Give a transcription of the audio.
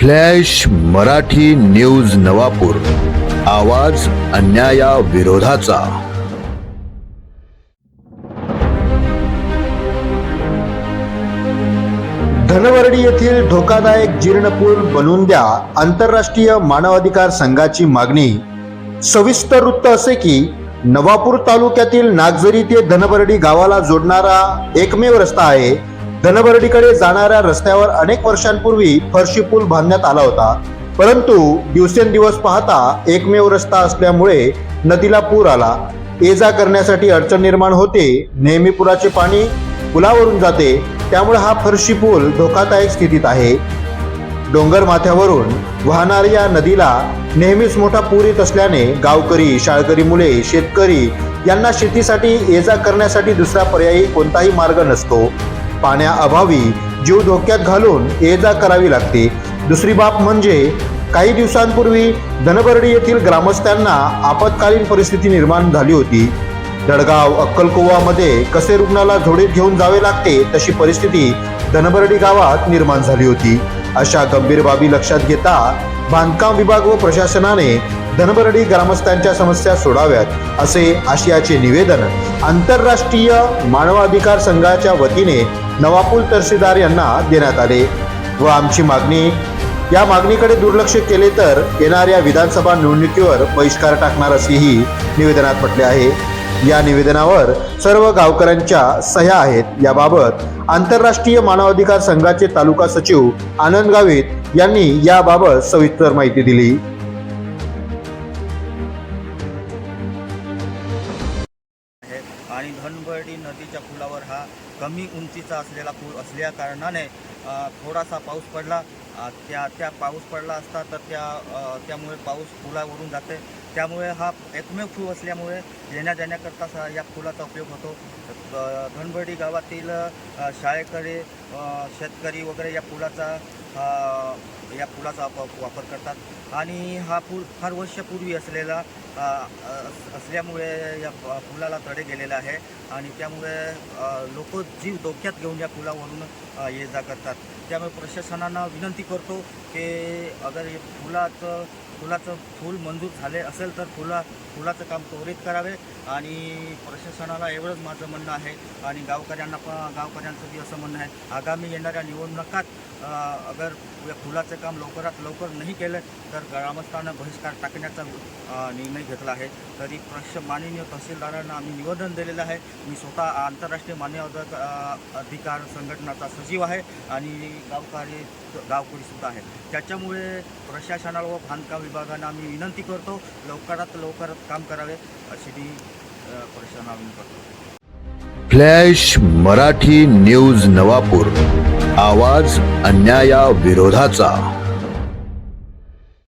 Flash Marathi news Navapur. आवाज अन्याया विरोधाचा. धनवरडी येथील धोकादायक जीर्ण पूल बनवून द्या आंतरराष्ट्रीय मानवाधिकार संघाची मागणी. सविस्तर वृत्त असे की नवापूर तालुक्यातील नागझरी ते धनबरडी गावाला जोडणारा एकमेव रस्ता आहे धनबर्डीकडे जाणाऱ्या रस्त्यावर अनेक वर्षांपूर्वी फरशी पूल बांधण्यात आला होता. परंतु दिवसेंदिवस पाहता एकमेव रस्ता असल्यामुळे नदीला पूर आला. ये जा करण्यासाठी अडचण निर्माण होते. नेहमी पुराचे पाणी पुलावरून जाते. त्यामुळे हा फरशी पूल धोकादायक स्थितीत आहे. डोंगर माथ्यावरून वाहणाऱ्या या नदीला नेहमीच मोठा पूर येत असल्याने गावकरी शाळकरी मुले शेतकरी यांना शेतीसाठी ये जा करण्यासाठी दुसरा पर्यायी कोणताही मार्ग नसतो. पाण्याअभावी जीव धोक्यात घालून ये जा करावी लागते. दुसरी बाब म्हणजे काही दिवसांपूर्वी धनबर्डी येथील ग्रामस्थांना आपत्कालीन परिस्थिती निर्माण झाली होती. दडगाव अक्कलकोवामध्ये कसे रुग्णाला झोडीत घेऊन जावे लागते तशी परिस्थिती धनबर्डी गावात निर्माण झाली होती. अशा गंभीर बाबी लक्षात घेता बांधकाम विभाग व प्रशासनाने धनबर्डी ग्रामस्थांच्या समस्या सोडाव्यात असे आशियाचे निवेदन आंतरराष्ट्रीय मानवाधिकार संघाच्या वतीने नवापूल तहसीलदार यांना देण्यात आले. व आमची मागणी या मागणीकडे दुर्लक्ष केले तर येणाऱ्या विधानसभा निवडणुकीवर बहिष्कार टाकणार असेही निवेदनात म्हटले आहे. या निवेदनावर सर्व गावकऱ्यांच्या सह्या आहेत. याबाबत आंतरराष्ट्रीय मानवाधिकार संघाचे तालुका सचिव आनंद गावित यांनी याबाबत सविस्तर माहिती दिली. आणि धनबर्डी नदीच्या पुलावर हा कमी उंचीचा असलेला पूल असल्या कारणाने थोडासा पाऊस पडला. त्या त्या पाऊस पडला असता तर त्या त्यामुळे पाऊस पुलावरून जाते. त्यामुळे हा एकमेव पूल असल्यामुळे येण्या जाण्याकरता सा- या पुलाचा उपयोग होतो. धनबर्डी गावातील शाळेकडे शेतकरी वगैरे या पुलाचा या पुलाचा वापर करतात. आणि हा पूल फार वर्षपूर्वी असलेला असल्यामुळे या पुलाला तडे गेलेला आहे. आणि त्यामुळे लोक जीव धोक्यात घेऊन या पुलावरून ये जा करतात. त्यामुळे प्रशासनानं विनंती करतो की अगर हे पुलाचं पुलाचं फूल मंजूर झाले असेल तर पुला पुलाचं काम त्वरित करावे. आणि प्रशासनाला एवढंच माझं म्हणणं आहे. आणि गावकऱ्यांना पण गावकऱ्यांचं बी असं म्हणणं आहे. आगामी येणाऱ्या निवडणुकात अगर या पुलाचं काम लवकरात लवकर नाही केलं तर ग्रामस्थांना बहिष्कार टाकण्याचा निर्णय घेतला आहे. तरी प्रश माननीय तहसीलदारांना आम्ही निवेदन दिलेलं आहे. मी स्वतः आंतरराष्ट्रीय मान्य अधिकार संघटनाचा सचिव आहे आणि गावकारी गावकरीसुद्धा आहे. त्याच्यामुळे प्रशासनाला व बांधकाम विभागानं आम्ही विनंती करतो लवकरात लवकरात काम करावे अशी मी प्रशासनाला विनंती करतो. Flash Marathi news Navapur. आवाज अन्याया विरोधाचा